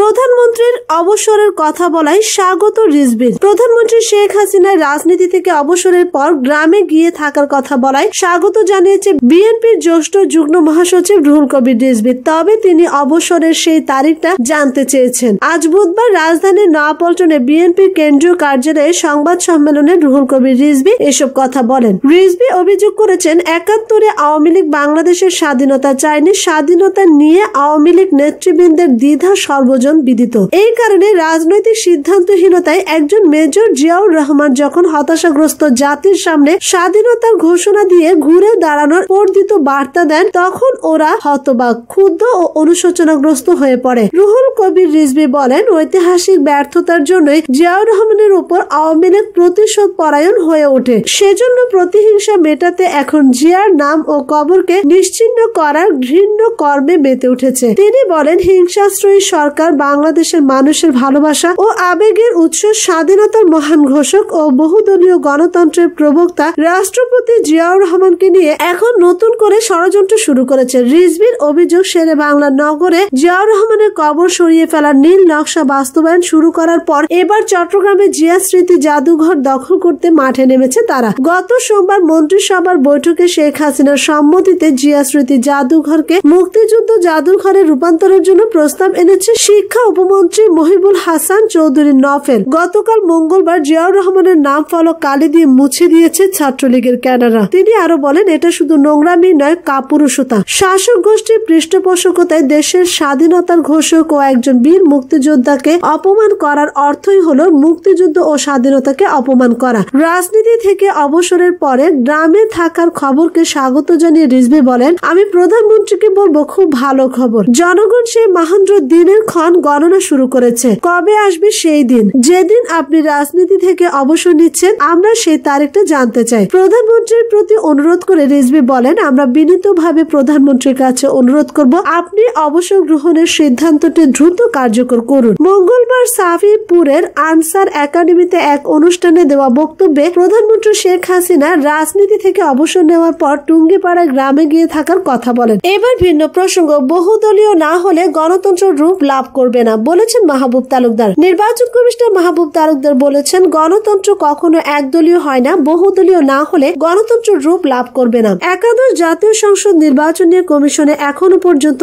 প্রধানমন্ত্রীর অবসরের কথা বলায় স্বাগত রিজবির প্রধানমন্ত্রী শেখ হাসিনার রাজনীতি থেকে অবসরের পর গ্রামে গিয়ে থাকার কথা বলায় স্বাগত জানিয়েছে বিএনপির জ্যেষ্ঠ যুগ্ম মহাসচিব রুহুল কবির রিজবি। তবে তিনি অবসরের সেই তারিখটা জানতে চেয়েছেন। আজ বুধবার রাজধানীর নয়াপল্টনে বিএনপির কেন্দ্রীয় কার্যালয়ে সংবাদ সম্মেলনে রুহুল কবির রিজবি এসব কথা বলেন। রিজবি অভিযোগ করেছেন, একাত্তরে আওয়ামী লীগ বাংলাদেশের স্বাধীনতা চায়নি, স্বাধীনতা নিয়ে আওয়ামী লীগ নেতৃবৃন্দের দ্বিধা সর্বজন বিদিত। এই কারণে রাজনৈতিক সিদ্ধান্তহীনতায় একজন মেজর জিয়াউর রহমান যখন হতাশাগ্রস্ত জাতির সামনে স্বাধীনতার ঘোষণা দিয়ে ঘুরে দাঁড়ানোর পর্দিত বার্তা দেন, তখন ওরা হতবাক, ক্ষুব্ধ ও অনুশোচনাগ্রস্ত হয়ে পড়ে। রুহুল কবির রিজবি বলেন, ঐতিহাসিক ব্যর্থতার জন্যই জিয়াউর রহমানের উপর আওয়ামী লীগ প্রতিশোধ পরায়ণ হয়ে ওঠে। সেজন্য প্রতিহিংসা মেটাতে এখন জিয়ার নাম ও কবরকে নিশ্চিন্ন করার ঘৃণ্য কর্মে মেতে উঠেছে। তিনি বলেন, হিংসাশ্রয়ী সরকার বাংলাদেশের মানুষের ভালোবাসা ও আবেগের উৎস স্বাধীনতার মহান ঘোষক ও বহুদলীয় গণতন্ত্রের প্রবক্তা রাষ্ট্রপতি জিয়াউর রহমানকে নিয়ে এখন নতুন করে ষড়যন্ত্র শুরু করেছে রিজবির অভিযোগ সেরে বাংলা নগরে জিয়াউর রহমানের কবর সরিয়ে ফেলার নীল নকশা বাস্তবায়ন শুরু করার পর এবার চট্টগ্রামে জিয়া স্মৃতি জাদুঘর দখল করতে মাঠে নেমেছে তারা। গত সোমবার মন্ত্রিসভার বৈঠকে শেখ হাসিনার সম্মতিতে জিয়া স্মৃতি জাদুঘরকে মুক্তিযুদ্ধ জাদুঘরে রূপান্তরের জন্য প্রস্তাব এনেছে শিক্ষা উপমন্ত্রী মহিবুল হাসান চৌধুরী নফেল। গতকাল মঙ্গলবার জিয়াউর রহমানের নাম ফলক কালি দিয়ে মুছে দিয়েছে ছাত্রলীগের ক্যাডাররা। তিনি আরও বলেন, এটা শুধু নোংরামি নয়, কাপুরুষতা। শাসক গোষ্ঠীর পৃষ্ঠপোষকতায় দেশের স্বাধীনতার ঘোষক ও একজন বীর মুক্তিযোদ্ধাকে অপমান করার অর্থই হলো মুক্তিযুদ্ধ ও স্বাধীনতাকে অপমান করা। রাজনীতি থেকে অবসরের পরে গ্রামে থাকার খবরকে স্বাগত জানিয়ে রিজভি বলেন, আমি প্রধানমন্ত্রীকে বলব, খুব ভালো খবর। জনগণ সেই মহেন্দ্র দিনের ক্ষণ গণনা শুরু করেছে। কবে আসবে সেই দিন? যেদিন আপনি রাজনীতি থেকে অবসর নিচ্ছেন, আমরা সেই তারিখটা জানতে চাই। প্রধানমন্ত্রীর প্রতি অনুরোধ করে রিজভি বলেন, আমরা বিনীতভাবে প্রধানমন্ত্রীর কাছে অনুরোধ করব, আপনি অবসর গ্রহণের সিদ্ধান্তটি দ্রুত কার্যকর করুন। মঙ্গলবার সাফিপুরের আনসার একাডেমিতে এক অনুষ্ঠানে দেওয়া বক্তব্যে প্রধানমন্ত্রী শেখ হাসিনা রাজনীতি থেকে অবসর নেওয়ার পর টুঙ্গিপাড়া গ্রামে গিয়ে থাকার কথা বলেন। এবার ভিন্ন প্রসঙ্গ, বহুদলীয় না হলে গণতন্ত্র রূপ লাভ করবে না, বলেছেন মাহবুব তালুকদার। নির্বাচন কমিশনার মাহবুব তালুকদার বলেছেন, গণতন্ত্র কখনো একদলীয় হয় না, বহুদলীয় না হলে গণতন্ত্র রূপ লাভ করবে না। একাদশ জাতীয় সংসদ নির্বাচন নিয়ে কমিশনে এখনও পর্যন্ত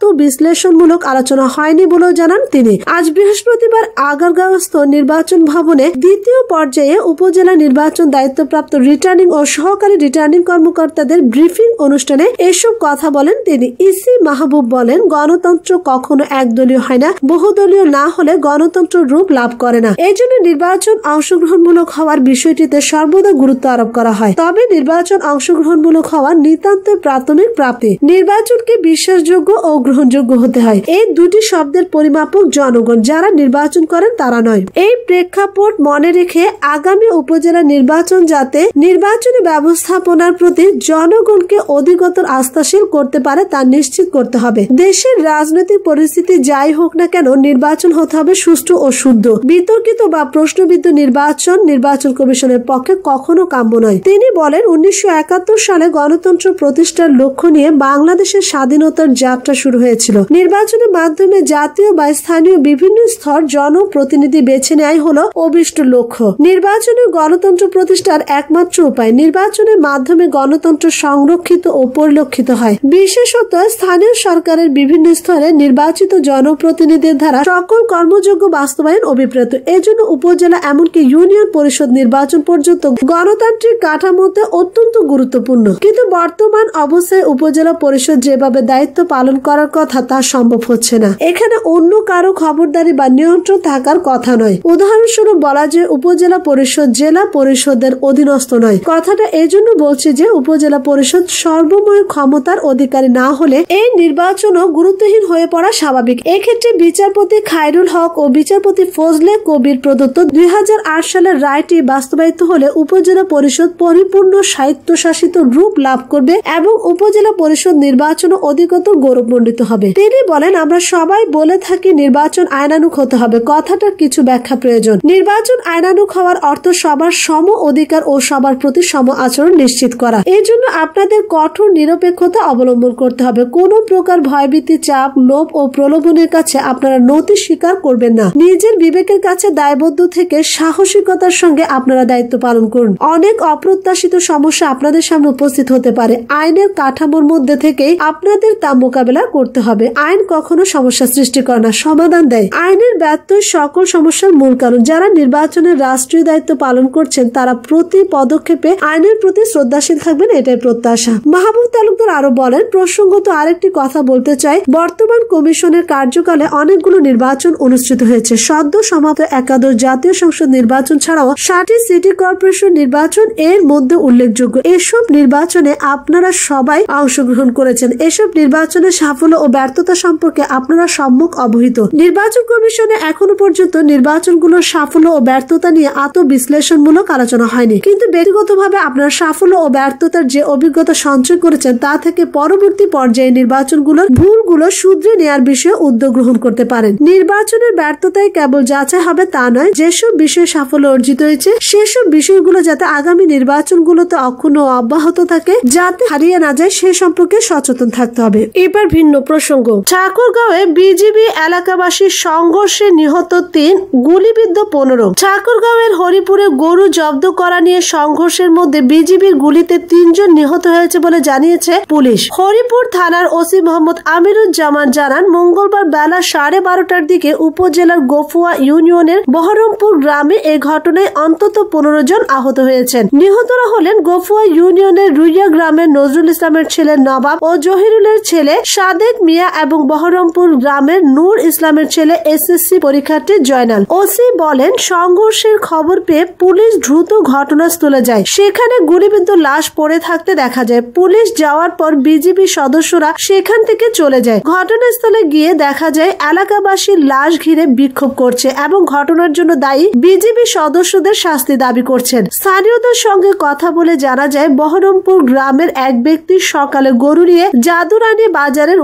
আত্মবিশ্লেষণমূলক আলোচনা হয়নি বলেও জানান তিনি। আজ বৃহস্পতিবার আগারগাঁওস্থ নির্বাচন ভবনে দ্বিতীয় পর্যায়ে উপজেলা নির্বাচন দায়িত্বপ্রাপ্ত রিটার্নিং ও সহকারী রিটার্নিং কর্মকর্তাদের ব্রিফিং অনুষ্ঠানে এসব কথা বলেন তিনি। ইসি মাহবুব বলেন, গণতন্ত্র কখনো একদলীয় হয় না, বহুদলীয় না হলে গণতন্ত্র রূপ লাভ করে না। এই জন্য নির্বাচন অংশগ্রহণমূলক হওয়ার বিষয়টিতে সর্বদা গুরুত্ব আরোপ করা হয়। তবে নির্বাচন অংশগ্রহণমূলক হওয়া নিতান্ত প্রাথমিক প্রাপ্তি। নির্বাচনকে বিশ্বাসযোগ্য ও গ্রহণযোগ্য হতে হয়। এই দুটি শব্দের পরিমাপক জনগণ যারা নির্বাচন করেন তারা নয়। এই প্রেক্ষাপট মনে রেখে আগামী উপজেলা নির্বাচন যাতে নির্বাচনী ব্যবস্থাপনার প্রতি জনগণকে অধিকতর আস্থাশীল করতে পারে তা নিশ্চিত করতে হবে। দেশের রাজনৈতিক পরিস্থিতি যাই হোক না কেন নির্বাচন হতে হবে সুষ্ঠু ও শুদ্ধ। বিতর্কিত বা প্রশ্নবিদ্ধ নির্বাচন নির্বাচন কমিশনের পক্ষে কখনো কাম্য নয়। তিনি বলেন, উনিশশো একাত্তর সালে গণতন্ত্র প্রতিষ্ঠার লক্ষ্য নিয়ে বাংলাদেশের স্বাধীনতার যাত্রা শুরু হয়েছিল। নির্বাচনের মাধ্যমে জাতীয় বা স্থানীয় বিভিন্ন স্তর জনপ্রতিনিধি বেছে নেয় হলো অভিষ্ট লক্ষ্য। নির্বাচনে গণতন্ত্র প্রতিষ্ঠার একমাত্র উপায় নির্বাচনের মাধ্যমে গণতন্ত্র সংরক্ষিত ও পরিলক্ষিত হয়। বিশেষত স্থানীয় সরকারের বিভিন্ন স্তরে নির্বাচিত জনপ্রতিনিধির দ্বারা সকল কর্মযোগ্য বাস্তবায়ন অভিপ্রেত। এজন্য উপজেলা এমনকি ইউনিয়ন পরিষদ নির্বাচন পর্যন্ত গণতান্ত্রিক কাঠামোতে অত্যন্ত গুরুত্বপূর্ণ। কিন্তু বর্তমান অবস্থায় উপজেলা পরিষদ যেভাবে দায়িত্ব পালন করার কথা তা সম্ভব হচ্ছে না। এখানে অন্য কারও খবরদারি বা নিয়ন্ত্রণ থাকার কথা নয়। উদাহরণস্বরূপ বলা যে উপজেলা পরিষদ, জেলা পরিষদের অধীনস্থ নয়। কথাটা এজন্য বলছি যে, উপজেলা পরিষদ সর্বময় ক্ষমতার অধিকারী না হলে এই নির্বাচনও গুরুত্বহীন হয়ে পড়া স্বাভাবিক। এক্ষেত্রে বিচারপতি খায়রুল হক ও বিচারপতি ফজলে কবির প্রদত্ত দুই হাজার আট সালের রায়টি বাস্তবায়িত হলে উপজেলা পরিষদ পরিপূর্ণ স্বায়ত্তশাসিত রূপ লাভ করবে এবং উপজেলা পরিষদ নির্বাচন অধিকতর গৌরবমণ্ডিত হবে। তিনি বলেন, আমরা সবাই বলে থাকি নির্বাচন আইনানুক হতে হবে। কথাটার কিছু ব্যাখ্যা প্রয়োজন। নির্বাচন আইনানুক হওয়ার অর্থ সবার সম অধিকার ও সবার প্রতি সম আচরণ নিশ্চিত করা। এই জন্য আপনাদের কঠোর নিরপেক্ষতা অবলম্বন করতে হবে। কোনো প্রকার ভয়ভীতি, চাপ, লোভ ও প্রলোভনের কাছে আপনারা নথি স্বীকার করবেন না। নিজের বিবেকের কাছে দায়বদ্ধ থেকে সাহসিকতার সঙ্গে আপনারা দায়িত্ব পালন করুন। অনেক অপ্রত্যাশিত সমস্যা আপনাদের সামনে উপস্থিত হতে পারে। আইনের কাঠামোর মধ্যে থেকেই আপনাদের তা মোকাবেলা করতে হবে। আইন কখনো সমস্যা সৃষ্টি করে না, সমাধান দেয়। আইনের ব্যর্থ সকল সমস্যার মূল কারণ। যারা নির্বাচনের রাষ্ট্রীয় দায়িত্ব পালন করছেন, তারা প্রতি পদক্ষেপে আইনের প্রতি শ্রদ্ধাশীল থাকবেন, এটাই প্রত্যাশা। মাহবুব তালুকদার আরও বলেন, প্রসঙ্গত আরেকটি কথা বলতে চাই। বর্তমান কমিশনের কার্যকালে অনেকগুলো নির্বাচন অনুষ্ঠিত হয়েছে। সদ্য সমাপ্ত একাদশ জাতীয় সংসদ নির্বাচন ছাড়াও ষাটটি সিটি কর্পোরেশন নির্বাচন এর মধ্যে উল্লেখযোগ্য। এসব নির্বাচনে আপনারা সবাই অংশগ্রহণ করেছেন। এসব নির্বাচনের সাফল্য ও ব্যর্থতা সম্পর্কে আপনারা সম্মুখ অবহিত। নির্বাচন কমিশনে এখনও পর্যন্ত নির্বাচনগুলোর সাফল্য ও ব্যর্থতা নিয়ে আত বিশ্লেষণমূলক আলোচনা হয়নি। কিন্তু ব্যক্তিগতভাবে আপনারা সাফল্য ও ব্যর্থতার যে অভিজ্ঞতা সঞ্চয় করেছেন তা থেকে পরবর্তী পর্যায়ে নির্বাচনগুলোর ভুলগুলো শুধরে নেওয়ার বিষয়ে উদ্যোগ গ্রহণ করতে পারেন। নির্বাচনের ব্যর্থতায় কেবল যাচাই হবে তা নয়, যেসব বিষয়ে সাফল্য অর্জিত হয়েছে, সেসব বিষয়গুলো যাতে আগামী নির্বাচনগুলোতে অক্ষুণ্ণ অব্যাহত থাকে, যাতে হারিয়ে না যায় সে সম্পর্কে সচেতন থাকতে হবে। এবার ভিন্ন প্রসঙ্গ। ঠাকুরগাঁওয়ে বিজিবি এলাকাবাসীর সংঘর্ষে নিহত তিন, গুলিবিদ্ধ পনেরো। ঠাকুরগাঁওয়ের হরিপুরে গরু জব্দ করা নিয়ে সংঘর্ষের মধ্যে বিজিবির গুলিতে তিনজন নিহত হয়েছে বলে জানিয়েছে পুলিশ। হরিপুর থানার ওসি মোহাম্মদ আমিরুজ্জামান জানান, মঙ্গলবার বেলা সাড়ে বারোটার দিকে উপজেলার গোফুয়া ইউনিয়নের বহরমপুর গ্রামে এ ঘটনায় অন্তত পনেরো জন আহত হয়েছেন। নিহতরা হলেন গোফুয়া ইউনিয়নের রুইয়া গ্রামের নজরুল ইসলামের ছেলে নবাব ও জহিরুলের ছেলে সাদেক মিয়া এবং বহরমপুর গ্রামের নূর ইসলামের ছেলে এসএসসি পরীক্ষার্থী জয়নাল। ওসি বলেন, সংঘর্ষের খবর পেয়ে পুলিশ দ্রুত ঘটনাস্থলে যায়। সেখানে গুলিবিদ্ধ লাশ পড়ে থাকতে দেখা যায়। পুলিশ যাওয়ার পর বিজিবি সদস্যরা সেখান থেকে চলে যায়। ঘটনাস্থলে গিয়ে দেখা যায় এলাকাবাসীর লাশ ঘিরে বিক্ষোভ করছে এবং ঘটনার জন্য দায়ী বিজিবি সদস্যদের শাস্তি দাবি করছেন। স্থানীয়দের সঙ্গে কথা বলে জানা যায়, বহরমপুর গ্রামের এক ব্যক্তি সকালে গরু নিয়ে জাদুরানী বাজারের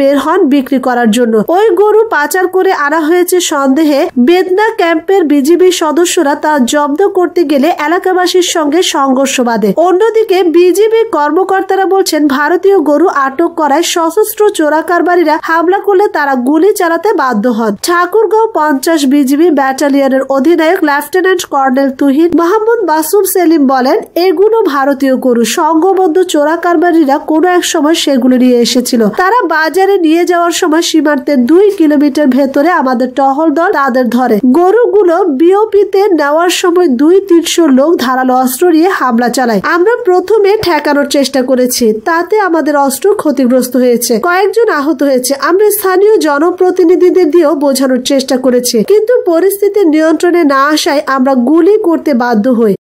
বের হন বিক্রি করার জন্য। ওই গরু পাচার করে আনা হয়েছে সন্দেহে বেদনা ক্যাম্পের বিজিবি সদস্যরা তা জব্দ করতে গেলে এলাকাবাসীর সঙ্গে সংঘর্ষ বাঁধে। অন্যদিকে বিজিবি কর্মকর্তারা বলছেন, ভারতীয় গরু আটক করায় সশস্ত্র চোরা কারবারিরা হামলা করলে তারা গুলি চালাতে বাধ্য হন। ঠাকুরগাঁও পঞ্চাশ বিজিবি ব্যাটালিয়নের অধিনায়ক লেফটেন্যান্ট কর্নেল তুহিন মাহমুদ মাসুম সেলিম বলেন, এগুলো ভারতীয় গরু। সংঘবদ্ধ চোরা কারবারিরা কোনো এক সময় সেগুলো নিয়ে এসেছিল। তারা বাজারে নিয়ে যাওয়ার সময় সীমান্তের দুই কিলোমিটার ভেতরে আমাদের টহল দল তাদের ধরে। গরুগুলো বিওপিতে নেওয়ার সময় দুই তিনশো লোক ধারালো অস্ত্র নিয়ে হামলা চালায়। আমরা প্রথমে ঠেকানোর চেষ্টা করেছি, তাতে আমাদের অস্ত্র ক্ষতিগ্রস্ত হয়েছে। কয়েকজন আহত হয়েছে। আমরা স্থানীয় জনপ্রতিনিধিদের দিয়েও বোঝানোর চেষ্টা করেছি। কিন্তু পরিস্থিতি নিয়ন্ত্রণে না আসায় আমরা গুলি করতে বাধ্য হই।